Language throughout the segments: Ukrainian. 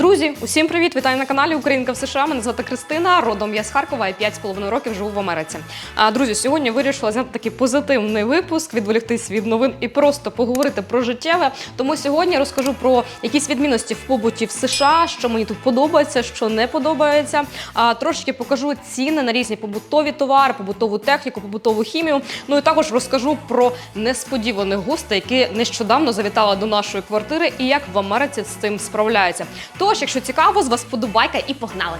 Друзі, усім привіт! Вітаю на каналі Українка в США. Мене звати Кристина. Родом я з Харкова і 5,5 років живу в Америці. А друзі, сьогодні вирішила зняти такий позитивний випуск, відволіктись від новин і просто поговорити про життєве. Тому сьогодні розкажу про якісь відмінності в побуті в США, що мені тут подобається, що не подобається. А трошки покажу ціни на різні побутові товари, побутову техніку, побутову хімію. Ну і також розкажу про несподіваних гостей, які нещодавно завітали до нашої квартири, і як в Америці з цим справляються. Тож, якщо цікаво, з вас подобайка і погнали.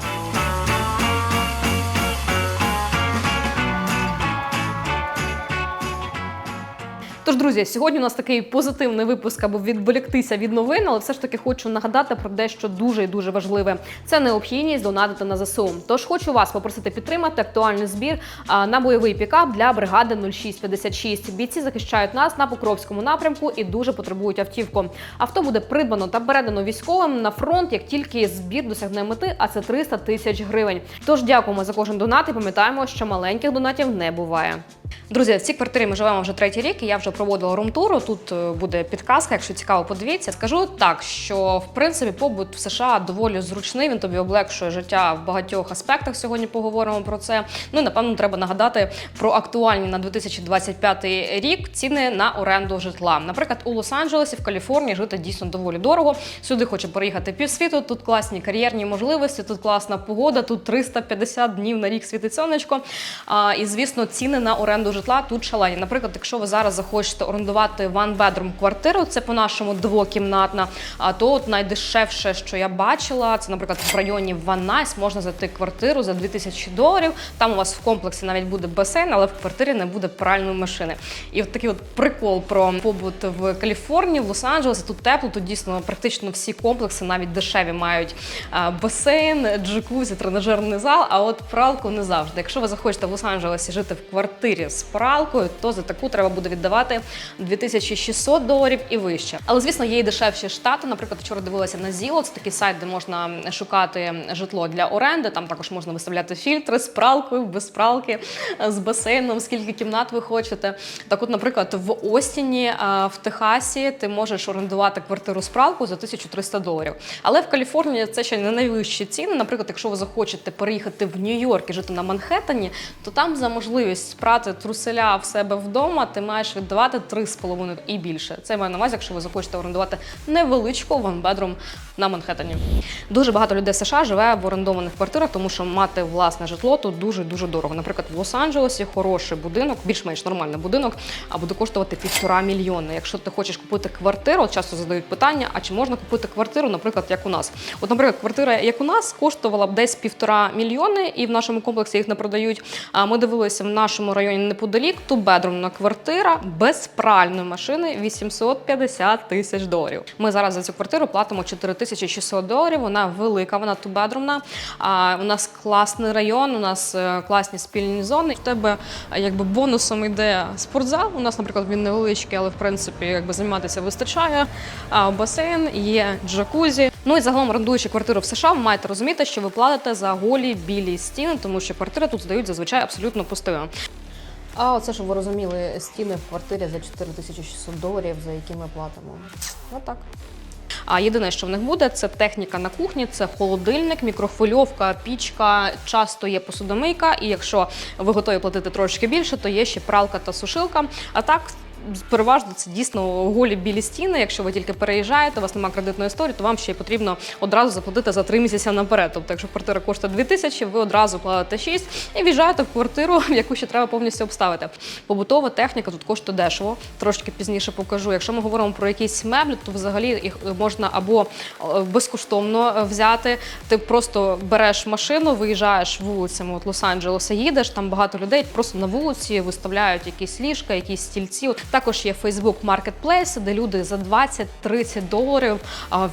Тож, друзі, сьогодні у нас такий позитивний випуск, аби відволіктися від новин, але все ж таки хочу нагадати про дещо дуже і дуже важливе. Це необхідність донатити на ЗСУ. Тож хочу вас попросити підтримати актуальний збір на бойовий пікап для бригади 0656. Бійці захищають нас на Покровському напрямку і дуже потребують автівку. Авто буде придбано та передано військовим на фронт, як тільки збір досягне мети, а це 300 тисяч гривень. Тож дякуємо за кожен донат і пам'ятаємо, що маленьких донатів не буває. Друзі, в цій квартирі ми живемо вже третій рік, і я вже проводила румтуру. Тут е, буде підказка, якщо цікаво, подивіться. Скажу так, що в принципі побут в США доволі зручний. Він тобі облегшує життя в багатьох аспектах. Сьогодні поговоримо про це. Ну і напевно треба нагадати про актуальні на 2025 рік ціни на оренду житла. Наприклад, у Лос-Анджелесі в Каліфорнії жити дійсно доволі дорого. Сюди хоче переїхати півсвіту. Тут класні кар'єрні можливості, тут класна погода, тут 350 днів на рік світить сонечко. А, і звісно, ціни на оренду житла тут шалені. Наприклад, якщо ви зараз захочете орендувати bedroom квартиру, це по-нашому двокімнатна. А то от найдешевше, що я бачила, це, наприклад, в районі Nuys можна знайти квартиру за 2000 доларів. Там у вас в комплексі навіть буде басейн, але в квартирі не буде пральної машини. І от такий от прикол про побут в Каліфорнії, в Лос-Анджелесі. Тут тепло, тут дійсно практично всі комплекси, навіть дешеві, мають басейн, джакузі, тренажерний зал. А от пралку не завжди. Якщо ви захочете в Лос-Анджелесі жити в квартирі з пралкою, то за таку треба буде віддавати 2600 доларів і вище. Але звісно, є і дешевші штати. Наприклад, вчора дивилася на Zillow, це такий сайт, де можна шукати житло для оренди. Там також можна виставляти фільтри з пралкою, без пралки, з басейном, скільки кімнат ви хочете. Так, от, наприклад, в Остіні в Техасі ти можеш орендувати квартиру з пралкою за 1300 доларів. Але в Каліфорнії це ще не найвищі ціни. Наприклад, якщо ви захочете переїхати в Нью-Йорк і жити на Манхеттені, то там за можливість спрати труселя в себе вдома, ти маєш віддавати 3,5 і більше. Це маю на увазі, якщо ви захочете орендувати невеличку ванбедрум на Манхеттені. Дуже багато людей в США живе в орендованих квартирах, тому що мати власне житло тут дуже дуже дорого. Наприклад, в Лос-Анджелесі хороший будинок, більш-менш нормальний будинок, а буде коштувати півтора мільйони. Якщо ти хочеш купити квартиру, часто задають питання: а чи можна купити квартиру, наприклад, як у нас? От, наприклад, квартира, як у нас, коштувала б десь півтора мільйони, і в нашому комплексі їх не продають. А ми дивилися в нашому районі неподалік тубедрумна квартира без пральної машини 850 тисяч доларів. Ми зараз за цю квартиру платимо 4600 доларів. Вона велика, вона тубедрумна. А у нас класний район, у нас е, класні спільні зони. В тебе е, якби бонусом йде спортзал. У нас, наприклад, він невеличкий, але в принципі якби займатися вистачає. А басейн, є джакузі. Ну і загалом орендуючи квартиру в США, ви маєте розуміти, що ви платите за голі білі стіни, тому що квартири тут здають зазвичай абсолютно пустими. А оце, щоб ви розуміли, стіни в квартирі за 4600 доларів, за які ми платимо. Отак. А єдине, що в них буде, це техніка на кухні, це холодильник, мікрохвильовка, пічка, часто є посудомийка. І якщо ви готові платити трошки більше, то є ще пралка та сушилка. А так. Переважно це дійсно голі білі стіни. Якщо ви тільки переїжджаєте, у вас немає кредитної історії, то вам ще й потрібно одразу заплатити за три місяці наперед. Тобто, якщо квартира коштує 2 тисячі, ви одразу платите 6 і в'їжджаєте в квартиру, яку ще треба повністю обставити. Побутова техніка тут коштує дешево, трошки пізніше покажу. Якщо ми говоримо про якісь меблі, то взагалі їх можна або е, безкоштовно взяти. Ти просто береш машину, виїжджаєш вулицями от Лос-Анджелеса, їдеш, там багато людей просто на вулиці виставляють якісь ліжка, якісь стільці. Також є Facebook Marketplace, де люди за 20-30 доларів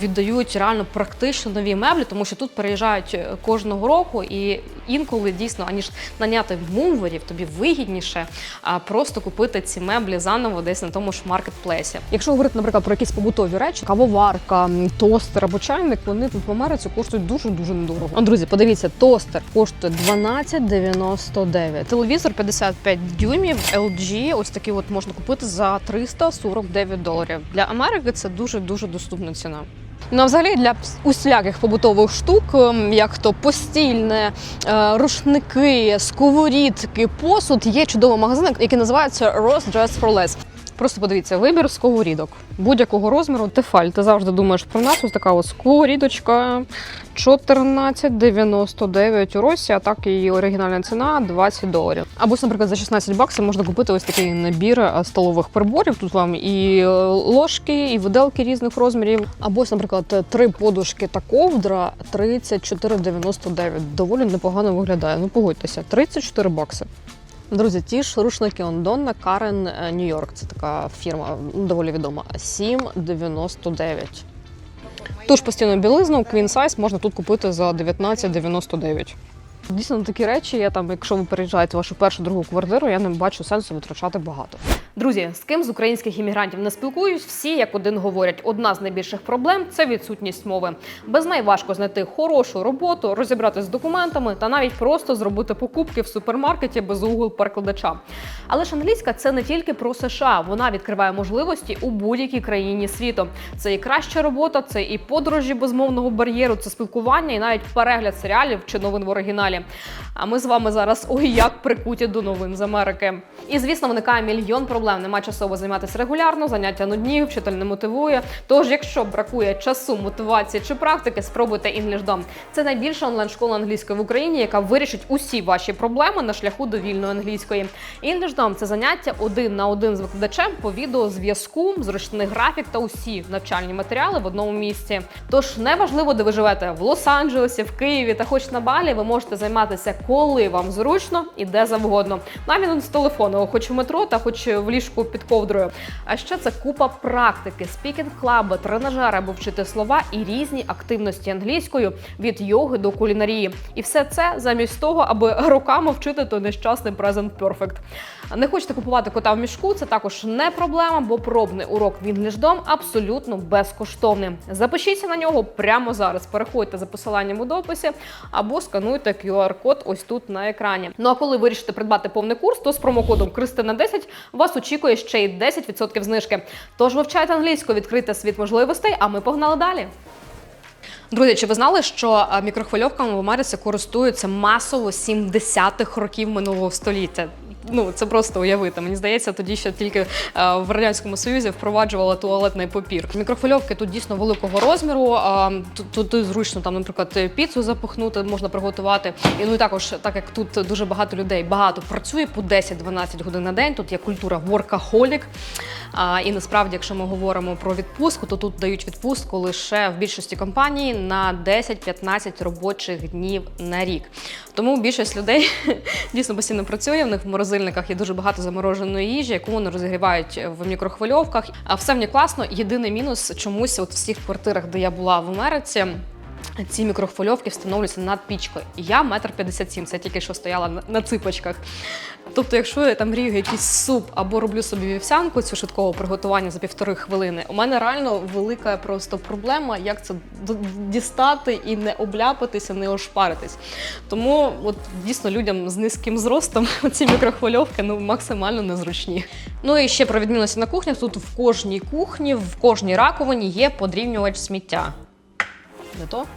віддають реально практично нові меблі, тому що тут переїжджають е, кожного року і інколи дійсно, аніж наняти мумверів, тобі вигідніше а, просто купити ці меблі заново десь на тому ж маркетплейсі. Якщо говорити, наприклад, про якісь побутові речі, кавоварка, тостер або чайник, вони тут в Америці коштують дуже дуже недорого. О, друзі, подивіться, тостер коштує 12,99. Телевізор 55 дюймів LG, ось такий от можна купити за 349 доларів. Для Америки це дуже дуже доступна ціна. Ну, взагалі для усіляких побутових штук, ем, як то постільне, е, рушники, сковорідки, посуд, є чудовий магазин, який називається Ross Dress for Less. Просто подивіться, вибір сковорідок будь-якого розміру. Тефаль. Ти завжди думаєш про нас. Ось така ось сковорідочка 14,99 у Росі, а так її оригінальна ціна 20 доларів. Або, наприклад, за 16 баксів можна купити ось такий набір е, столових приборів. Тут вам і е, ложки, і виделки різних розмірів. Або, наприклад, три подушки та ковдра 34,99. Доволі непогано виглядає. Ну погодьтеся, 34 бакси. Друзі, ті ж рушники Ондонна Карен е, Нью-Йорк. Це така фірма доволі відома. 7,99. Ту ж постійну білизну Queen Size можна тут купити за 19,99. Дійсно, такі речі, я там, якщо ви переїжджаєте вашу першу другу квартиру, я не бачу сенсу витрачати багато. Друзі, з ким з українських іммігрантів не спілкуюсь, всі як один говорять: одна з найбільших проблем це відсутність мови. Без неї важко знайти хорошу роботу, розібратися з документами та навіть просто зробити покупки в супермаркеті без Google перекладача. Але ж англійська це не тільки про США, вона відкриває можливості у будь-якій країні світу. Це і краща робота, це і подорожі без мовного бар'єру, це спілкування і навіть перегляд серіалів чи новин в оригіналі. А ми з вами зараз ой як прикуті до новин з Америки. І звісно, виникає мільйон проблем. Нема часово займатися регулярно, заняття нудні, вчитель не мотивує. Тож, якщо бракує часу, мотивації чи практики, спробуйте EnglishDom. Це найбільша онлайн-школа англійської в Україні, яка вирішить усі ваші проблеми на шляху до вільної англійської. EnglishDom – це заняття один на один з викладачем по відеозв'язку, зручний графік та усі навчальні матеріали в одному місці. Тож неважливо, де ви живете в Лос-Анджелесі, в Києві та хоч на Балі, ви можете займатися коли вам зручно і де завгодно. Навіть з телефону, хоч в метро та хоч в ліжку під ковдрою. А ще це купа практики, спікінг клаби, тренажери або вчити слова і різні активності англійською від йоги до кулінарії. І все це замість того, аби роками вчити той нещасний present perfect. Не хочете купувати кота в мішку? Це також не проблема, бо пробний урок в EnglishDom абсолютно безкоштовний. Запишіться на нього прямо зараз. Переходьте за посиланням у дописі або скануйте QR-код ось тут на екрані. Ну а коли вирішите придбати повний курс, то з промокодом Кристина 10 вас очікує ще й 10% знижки. Тож вивчайте англійську, відкрийте світ можливостей, а ми погнали далі. Друзі, чи ви знали, що е, мікрохвильовками в Америці користуються масово з 70-х років минулого століття? Ну це просто уявити. Мені здається, тоді ще тільки е, в радянському союзі впроваджували туалетний папір. Мікрохвильовки тут дійсно великого розміру. Тут, тут, тут зручно там, наприклад, піцу запихнути, можна приготувати. І ну і також, так як тут дуже багато людей багато працює по 10-12 годин на день. Тут є культура. А, і насправді, якщо ми говоримо про відпустку, то тут дають відпустку лише в більшості компаній на 10-15 робочих днів на рік. Тому більшість людей дійсно постійно працює. В них в морозильниках є дуже багато замороженої їжі, яку вони розігрівають в мікрохвильовках. А все ній класно. Єдиний мінус чомусь, от в всіх квартирах, де я була в Америці. Ці мікрохвильовки встановлюються над пічкою. Я метр п'ятдесят сім, це тільки що стояла на, ципочках. Тобто, якщо я там рію якийсь суп або роблю собі вівсянку цю швидкого приготування за півтори хвилини, у мене реально велика просто проблема, як це дістати і не обляпатися, не ошпаритись. Тому от дійсно людям з низьким зростом ці мікрохвильовки ну максимально незручні. Ну і ще про відмінності на кухнях. Тут в кожній кухні, в кожній раковині є подрівнювач сміття. Не то?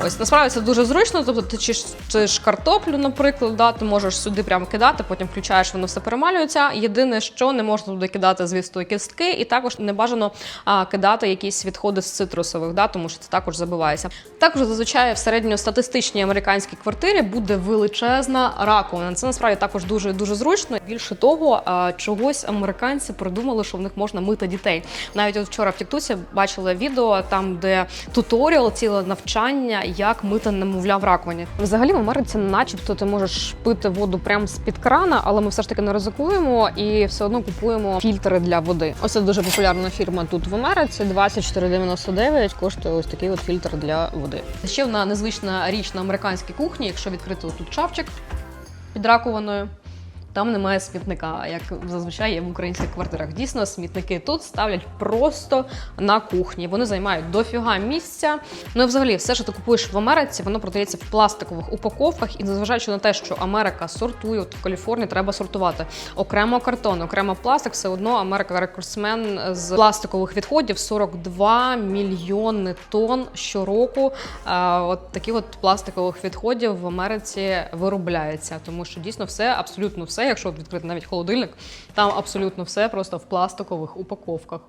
Ось насправді це дуже зручно. Тобто ти чистиш картоплю, наприклад, да, ти можеш сюди прямо кидати, потім включаєш, воно все перемалюється. Єдине, що не можна туди кидати, звісно, кістки, і також не бажано а, кидати якісь відходи з цитрусових, да, тому що це також забивається. Також зазвичай в середньостатистичній американській квартирі буде величезна раковина. Це насправді також дуже дуже зручно. Більше того, а, чогось американці придумали, що в них можна мити дітей. Навіть от вчора в Тіктусі бачила відео там, де туторіал, ціле навчання, як мити немовля в раковині. Взагалі в Америці, начебто, ти можеш пити воду прямо з під крана, але ми все ж таки не ризикуємо і все одно купуємо фільтри для води. Ось це дуже популярна фірма тут в Америці. 24,99 коштує ось такий от фільтр для води. Ще одна незвична річ на американській кухні, якщо відкрити тут чавчик під раковиною. Там немає смітника, як зазвичай є в українських квартирах. Дійсно, смітники тут ставлять просто на кухні. Вони займають дофіга місця. Ну і взагалі, все, що ти купуєш в Америці, воно продається в пластикових упаковках. І незважаючи на те, що Америка сортує, от в Каліфорнії треба сортувати окремо картон, окремо пластик. Все одно Америка рекордсмен з пластикових відходів 42 мільйони тонн щороку. е, От таких от пластикових відходів в Америці виробляється, тому що дійсно все, абсолютно все, якщо відкрити навіть холодильник, там абсолютно все просто в пластикових упаковках.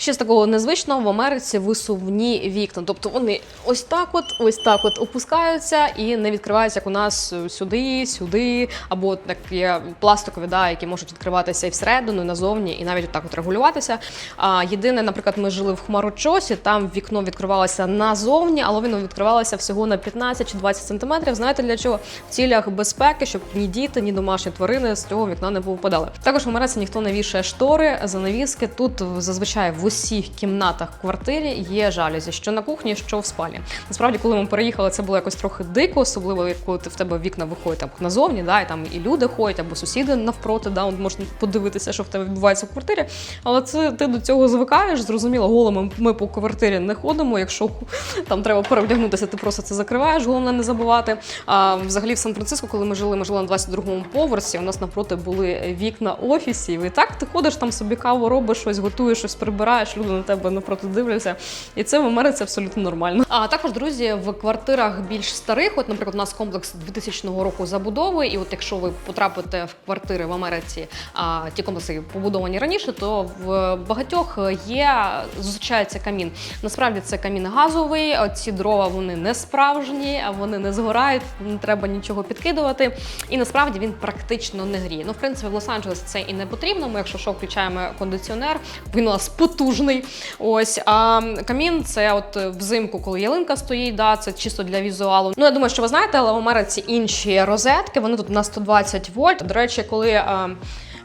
Ще з такого незвичного в Америці висувні вікна. Тобто вони ось так, от, ось так от опускаються і не відкриваються, як у нас сюди, сюди, або так є пластикові, да, які можуть відкриватися і всередину, і назовні, і навіть отак от регулюватися. А єдине, наприклад, ми жили в Хмарочосі, там вікно відкривалося назовні, але воно відкривалося всього на 15 чи 20 сантиметрів. Знаєте для чого? В цілях безпеки, щоб ні діти, ні домашні тварини з цього вікна не повипадали. Також в Америці ніхто не вішає штори, занавіски. Тут зазвичай в усіх кімнатах квартирі є жалюзі, що на кухні, що в спальні. Насправді, коли ми переїхали, це було якось трохи дико, особливо коли ти в тебе вікна виходять там назовні, да, і там і люди ходять, або сусіди навпроти, да, можна подивитися, що в тебе відбувається в квартирі. Але це ти до цього звикаєш. Зрозуміло, голими ми по квартирі не ходимо. Якщо там треба перевдягнутися, ти просто це закриваєш, головне не забувати. А взагалі в Сан-Франциско, коли ми жили, ми жили на 22-му поверсі. У нас навпроти були вікна офісів. І так ти ходиш там собі каву, робиш щось, готуєш щось, прибираєш. Люди на тебе навпроти дивляться. І це в Америці абсолютно нормально. А також, друзі, в квартирах більш старих, от, наприклад, у нас комплекс 2000 року забудови. І от якщо ви потрапите в квартири в Америці, а ті комплекси побудовані раніше, то в багатьох є зустрічається камін. Насправді це камін газовий. Ці дрова вони не справжні, вони не згорають, не треба нічого підкидувати. І насправді він практично не гріє. Ну, в принципі, в Лос-Анджелес це і не потрібно. Ми, якщо що, включаємо кондиціонер, він у нас потужний. Ось а камін це от взимку, коли ялинка стоїть, да, це чисто для візуалу. Ну я думаю, що ви знаєте, але в Америці інші розетки. Вони тут на 120 вольт. До речі, коли. А,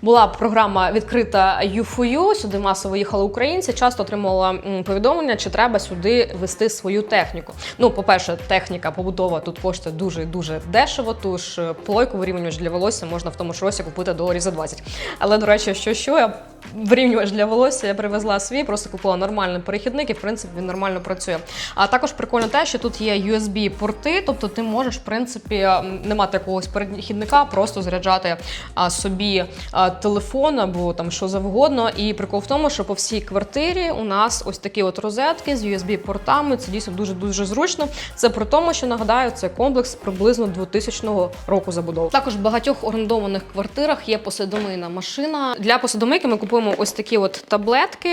була програма відкрита UFOU, сюди масово їхали українці. Часто отримувала повідомлення, чи треба сюди вести свою техніку. Ну, по-перше, техніка побудова тут коштує дуже дуже дешево. Тож е, плойку вирівнювач для волосся можна в тому ж році купити доларів за 20. Але до речі, що що я вирівнювач для волосся я привезла свій, просто купила нормальний перехідник, і в принципі він нормально працює. А також прикольно те, що тут є USB-порти, тобто ти можеш, в принципі, не мати якогось перехідника, просто заряджати собі телефон або там що завгодно. І прикол в тому, що по всій квартирі у нас ось такі от розетки з USB-портами. Це дійсно дуже дуже зручно. Це при тому, що нагадаю, це комплекс приблизно 2000 року забудови. Також в багатьох орендованих квартирах є посудомийна машина. Для посудомийки ми купуємо ось такі от таблетки,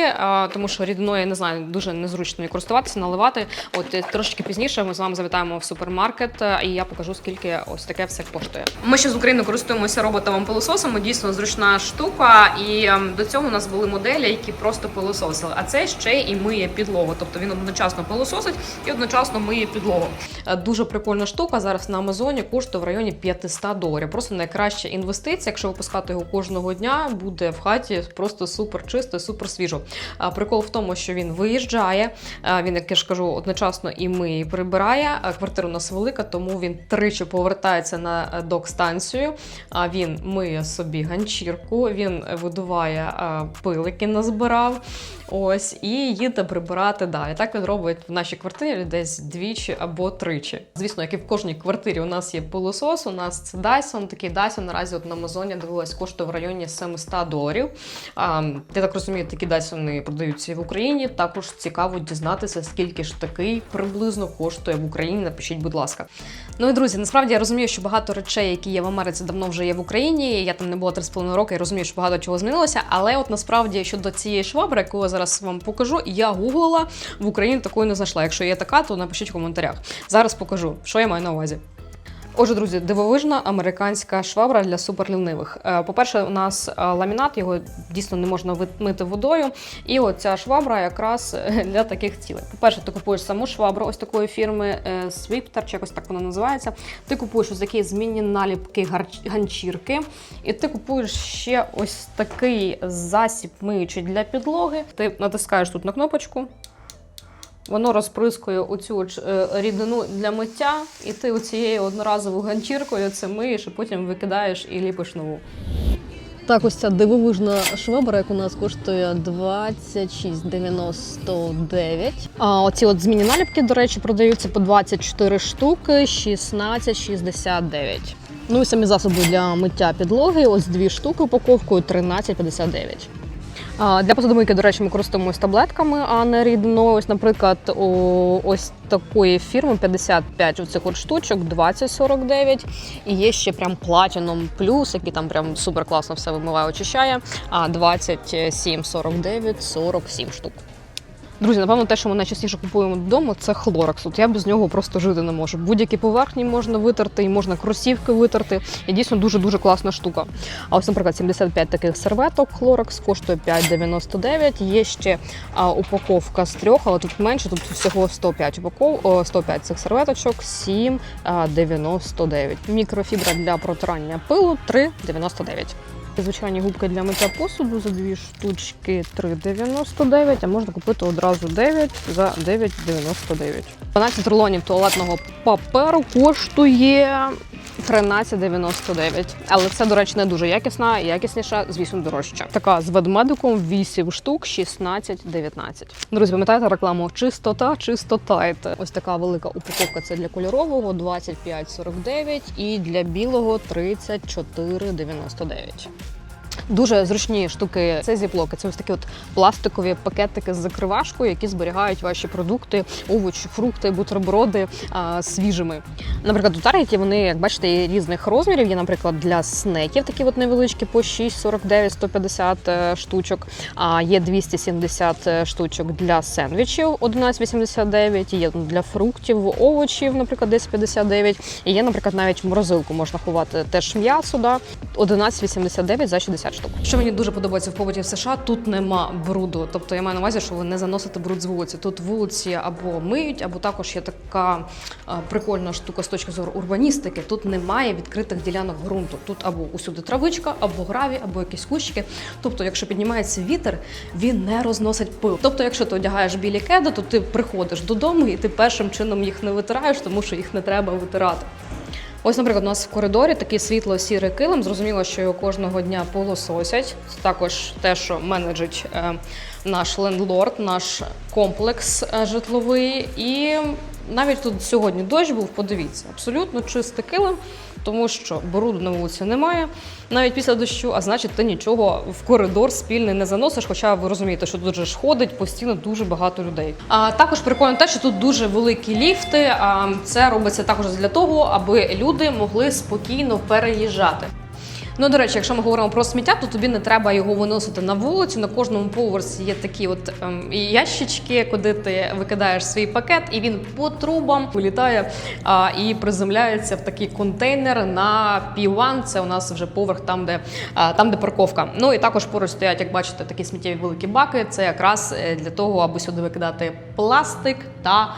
тому що рідною, я не знаю, дуже незручно її користуватися, наливати. От е, трошки пізніше ми з вами завітаємо в супермаркет, е, і я покажу, скільки ось таке все коштує. Ми ще з України користуємося роботовим пилососом. Дійсно зручна штука. І ем, до цього у нас були моделі, які просто пилососили. А це ще і миє підлогу. Тобто він одночасно пилососить і одночасно миє підлогу. Е, Дуже прикольна штука. Зараз на Амазоні коштує в районі 500 доларів. Просто найкраща інвестиція. Якщо випускати його кожного дня, буде в хаті просто супер чисто, супер свіжо. Прикол в тому, що він виїжджає. Він, як я ж кажу, одночасно і миє, і прибирає. Квартира у нас велика, тому він тричі повертається на е, док-станцію. А він миє собі ганчірку, він видуває пилики, назбирав. Ось, і їде прибирати далі. Так він робить в нашій квартирі десь двічі або тричі. Звісно, як і в кожній квартирі у нас є пилосос, у нас це Dyson. Такий Dyson наразі от на Амазоні дивилась, коштує в районі 700 доларів. А, я так розумію, такі Dyson продаються і в Україні. Також цікаво дізнатися, скільки ж такий приблизно коштує в Україні. Напишіть, будь ласка. Ну і друзі, насправді я розумію, що багато речей, які є в Америці, давно вже є в Україні. Я там не була 3,5 роки, я розумію, що багато чого змінилося. Але от насправді щодо цієї швабри, яку я зараз вам покажу, я гуглила в Україні такої не знайшла. Якщо є така, то напишіть в коментарях. Зараз покажу, що я маю на увазі. Отже, друзі, дивовижна американська швабра для суперлінивих. Е, По-перше, у нас е, ламінат, його дійсно не можна мити водою. І оця швабра якраз е, для таких цілей. По-перше, ти купуєш саму швабру ось такої фірми Swifter, чи якось так вона називається. Ти купуєш ось такі змінні наліпки ганчірки, і ти купуєш ще ось такий засіб миючий для підлоги. Ти натискаєш тут на кнопочку. Воно розприскує оцю е, рідину для миття, і ти оцією одноразовою ганчіркою це миєш, і потім викидаєш і ліпиш нову. Так, ось ця дивовижна швабра, як у нас коштує 26,99. А оці от змінні наліпки, до речі, продаються по 24 штуки, 16,69. Ну і самі засоби для миття підлоги. Ось дві штуки упаковкою 13,59. Для посудомийки, до речі, ми користуємось таблетками, а не рідною. Ось, наприклад, у ось такої фірми 55 оцих от штучок, 20,49. І є ще прям платіном плюс, який там прям супер класно все вимиває, очищає. А 27,49, 47 штук. Друзі, напевно, те, що ми найчастіше купуємо додому, це хлоракс. От я без нього просто жити не можу. Будь-які поверхні можна витерти, і можна кросівки витерти. І дійсно дуже дуже класна штука. А ось, наприклад, 75 таких серветок хлоракс коштує 5,99. Є ще а, упаковка з трьох, але тут менше, тут всього 105 упаков, о, 105 цих серветочок, 7,99. Мікрофібра для протирання пилу 3,99. Звичайні губки для миття посуду за дві штучки 3,99, а можна купити одразу 9 за 9,99. 12 рулонів туалетного паперу коштує 13,99. Але це, до речі, не дуже якісна, якісніша, звісно, дорожча. Така з ведмедиком 8 штук, 16,19. Друзі, пам'ятаєте рекламу чистота, чистота. Ось така велика упаковка це для кольорового 25,49 і для білого 34,99. Дуже зручні штуки. Це зіплоки. Це ось такі от пластикові пакетики з закривашкою, які зберігають ваші продукти, овочі, фрукти, бутерброди а, свіжими. Наприклад, у Таргеті вони, як бачите, є різних розмірів. Є, наприклад, для снеків такі от невеличкі по 6,49, 150 е, штучок. А є 270 штучок для сендвічів 11,89. Є для фруктів, овочів, наприклад, 10,59. І є, наприклад, навіть в морозилку можна ховати теж м'ясо. Да? 11,89 за 60 штук. Що мені дуже подобається в побуті в США, тут нема бруду. Тобто я маю на увазі, що ви не заносите бруд з вулиці. Тут вулиці або миють, або також є така а, прикольна штука з точки зору урбаністики. Тут немає відкритих ділянок ґрунту. Тут або усюди травичка, або граві, або якісь кущики. Тобто, якщо піднімається вітер, він не розносить пил. Тобто, якщо ти одягаєш білі кеди, то ти приходиш додому і ти першим чином їх не витираєш, тому що їх не треба витирати. Ось, наприклад, у нас в коридорі такий світло-сірий килим. Зрозуміло, що його кожного дня полососять. Також те, що менеджить е, наш лендлорд, наш комплекс е, житловий. І навіть тут сьогодні дощ був, подивіться, абсолютно чистий килим, тому що бруду на вулиці немає навіть після дощу, а значить, ти нічого в коридор спільний не заносиш. Хоча ви розумієте, що тут же ж ходить постійно дуже багато людей. А також прикольно те, що тут дуже великі ліфти. А це робиться також для того, аби люди могли спокійно переїжджати. Ну, до речі, якщо ми говоримо про сміття, то тобі не треба його виносити на вулицю. На кожному поверсі є такі от ем, ящички, куди ти викидаєш свій пакет, і він по трубам вилітає а, і приземляється в такий контейнер на P1. Це у нас вже поверх там, де а, там, де парковка. Ну і також поруч стоять, як бачите, такі сміттєві великі баки. Це якраз е, для того, аби сюди викидати пластик та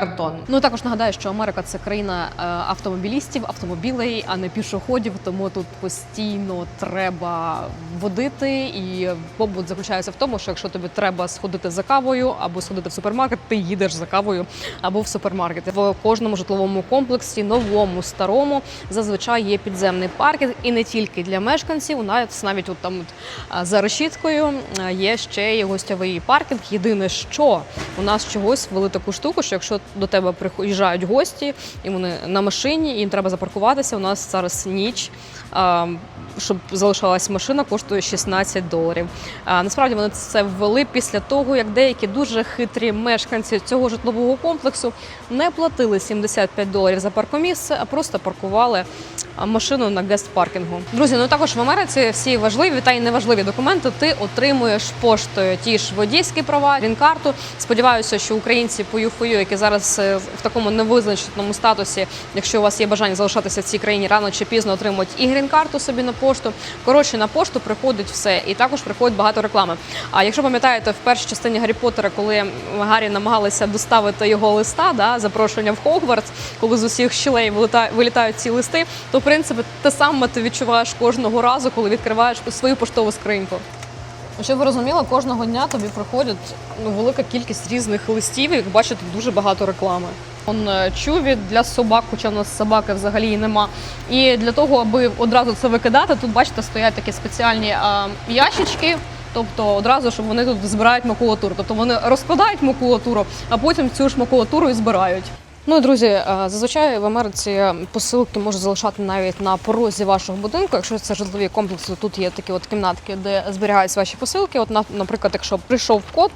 картон. Ну також нагадаю, що Америка це країна е, автомобілістів, автомобілей, а не пішоходів. Тому тут постійно треба водити. І побут заключається в тому, що якщо тобі треба сходити за кавою або сходити в супермаркет, ти їдеш за кавою або в супермаркет. В кожному житловому комплексі, новому, старому, зазвичай є підземний паркінг, і не тільки для мешканців. Навіть навіть от там от, за решіткою є ще і гостьовий паркінг. Єдине, що у нас чогось ввели таку штуку, що якщо до тебе приїжджають гості, і вони на машині, їм треба запаркуватися. У нас зараз ніч. Щоб залишалась машина, коштує 16 доларів. Насправді вони це ввели після того, як деякі дуже хитрі мешканці цього житлового комплексу не платили 75 доларів за паркомісце, а просто паркували машину на гест-паркінгу. Друзі, ну також в Америці всі важливі та й неважливі документи ти отримуєш поштою. Ті ж водійські права, він карту. Сподіваюся, що українці по ЮФОЮ, які зараз зараз е, в такому невизначеному статусі, якщо у вас є бажання залишатися в цій країні, рано чи пізно отримують і грін-карту собі на пошту. Коротше, на пошту приходить все, і також приходить багато реклами. А якщо пам'ятаєте, в першій частині Гаррі Поттера, коли Гаррі намагалися доставити його листа, да, запрошення в Хогвартс, коли з усіх щілей вилітають ці листи, то в принципі те саме ти відчуваєш кожного разу, коли відкриваєш свою поштову скриньку. Щоб ви розуміли, кожного дня тобі приходять ну, велика кількість різних листів, і як бачите, дуже багато реклами. Он е, чуві для собак, хоча в нас собаки взагалі нема. І для того, аби одразу це викидати, тут бачите, стоять такі спеціальні а, ящички. Тобто одразу, щоб вони тут збирають макулатуру. Тобто вони розкладають макулатуру, а потім цю ж макулатуру і збирають. Ну, друзі, е, зазвичай в Америці посилки можуть залишати навіть на порозі вашого будинку. Якщо це житлові комплекси, тут є такі от кімнатки, де зберігаються ваші посилки. От, на- наприклад, якщо прийшов код,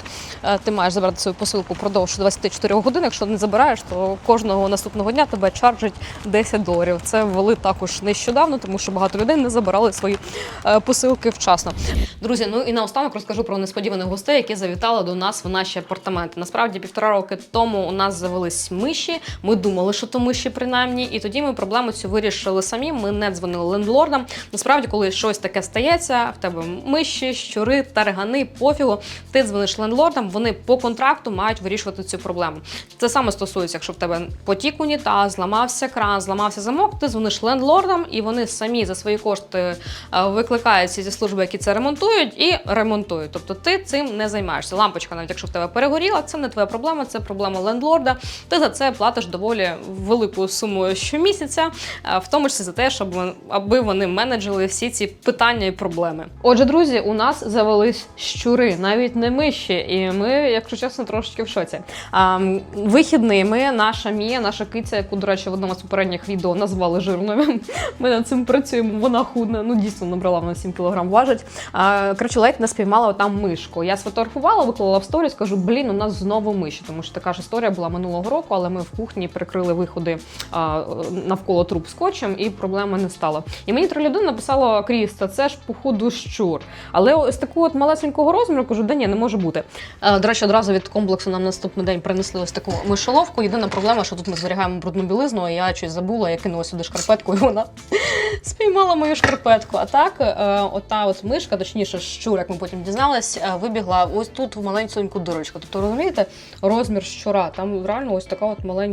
е, ти маєш забрати свою посилку впродовж 24 годин. Якщо не забираєш, то кожного наступного дня тебе чаржать 10 доларів. Це ввели також нещодавно, тому що багато людей не забирали свої е, посилки вчасно. Друзі, ну і наостанок розкажу про несподіваних гостей, які завітали до нас в наші апартаменти. Насправді, півтора роки тому у нас завелись миші. Ми думали, що то миші принаймні, і тоді ми проблему цю вирішили самі. Ми не дзвонили лендлордам. Насправді, коли щось таке стається, в тебе миші, щури, таргани, пофігу. Ти дзвониш лендлордам, вони по контракту мають вирішувати цю проблему. Це саме стосується, якщо в тебе потік унітаз, зламався кран, зламався замок. Ти дзвониш лендлордам, і вони самі за свої кошти е, викликаються зі служби, які це ремонтують, і ремонтують. Тобто ти цим не займаєшся. Лампочка, навіть якщо в тебе перегоріла, це не твоя проблема, це проблема лендлорда. Ти за це платиш доволі велику суму щомісяця, е, в тому числі за те, щоб аби вони менеджили всі ці питання і проблеми. Отже, друзі, у нас завелись щури, навіть не миші, і ми, якщо чесно, трошечки в шоці. А, вихідними наша Мія, наша киця, яку, до речі, в одному з попередніх відео назвали жирною. Ми над цим працюємо. Вона худна, ну дійсно набрала вона 7 кг важить. А, коротше, ледь не спіймала там мишку. Я сфотографувала, виклала в сторіс, кажу, блін, у нас знову миші, тому що така ж історія була минулого року, але ми в кухні прикрили виходи а, навколо труб скотчем, і проблеми не стало. І мені три людини написало Кріста, це ж походу щур. Але ось такого от малесенького розміру кажу, да ні, не може бути. Е, До речі, одразу від комплексу нам наступний день принесли ось таку мишоловку. Єдина проблема, що тут ми зберігаємо брудну білизну, а я щось забула, я кинула сюди шкарпетку, і вона спіймала мою шкарпетку. А так, е, ота от мишка, точніше, щур, як ми потім дізнались, е, вибігла ось тут в маленьку дирочку. Тобто, розумієте, розмір щура. Там реально ось така от маленька.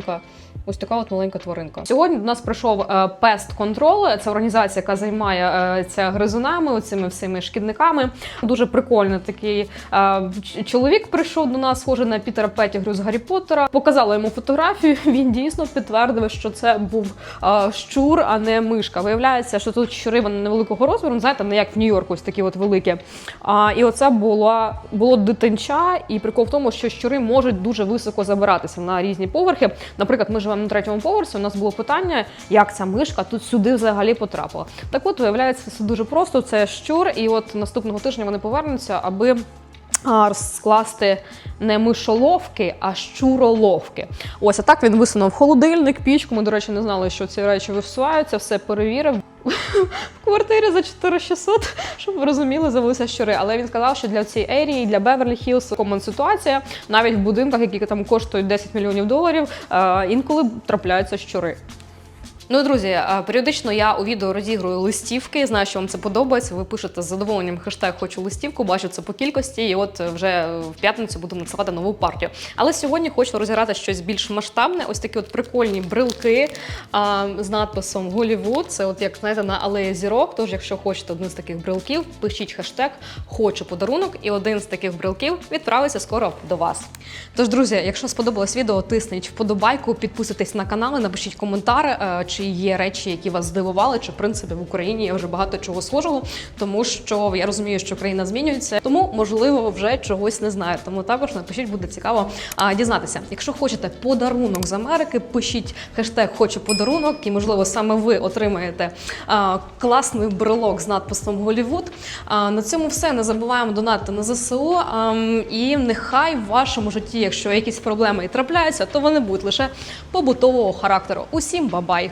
Ось така от маленька тваринка. Сьогодні до нас прийшов е, Pest Control. Це організація, яка займається гризунами, оцими всіми шкідниками. Дуже прикольний такий е, чоловік прийшов до нас, схожий на Пітера Петтігрю з Гаррі Поттера. Показала йому фотографію. Він дійсно підтвердив, що це був е, щур, а не мишка. Виявляється, що тут щури вони невеликого розміру, ну, знаєте, не як в Нью-Йорку, ось такі от великі. А, і оце було, було дитинча, і прикол в тому, що щури можуть дуже високо забиратися на різні поверхи. Наприклад, ми живемо на третьому поверсі. У нас було питання, як ця мишка тут сюди взагалі потрапила. Так от виявляється, все дуже просто. Це щур, і от наступного тижня вони повернуться, аби. Розкласти не мишоловки, а щуроловки. Ось а так він висунув холодильник, пічку. Ми, до речі, не знали, що ці речі висуваються, все перевірив. В квартирі за 4600, щоб ви розуміли, завелися щури. Але він сказав, що для цієї ерії, для Беверлі Хілс, комон ситуація, навіть в будинках, які там коштують 10 мільйонів доларів, е, інколи трапляються щури. Ну, друзі, е, періодично я у відео розігрую листівки. Знаю, що вам це подобається. Ви пишете з задоволенням хештег хочу листівку, бачу це по кількості, і от вже в п'ятницю будемо надсилати нову партію. Але сьогодні хочу розіграти щось більш масштабне. Ось такі от прикольні брелки а, з надписом Голівуд. Це от як знаєте на алеї зірок. Тож, якщо хочете один з таких брелків, пишіть хештег Хочу подарунок, і один з таких брелків відправиться скоро до вас. Тож, друзі, якщо сподобалось відео, тисніть вподобайку, підписуйтесь на канал, напишіть коментар, е, чи є речі, які вас здивували, чи в принципі в Україні є вже багато чого схожого, тому що я розумію, що країна змінюється, тому можливо вже чогось не знаю. Тому також напишіть, буде цікаво а, дізнатися. Якщо хочете подарунок з Америки, пишіть хештег Хочу подарунок, і можливо саме ви отримаєте а, класний брелок з надписом Голівуд. А, на цьому все не забуваємо донатити на ЗСУ. А, і нехай в вашому житті, якщо якісь проблеми і трапляються, то вони будуть лише побутового характеру. Усім бабай!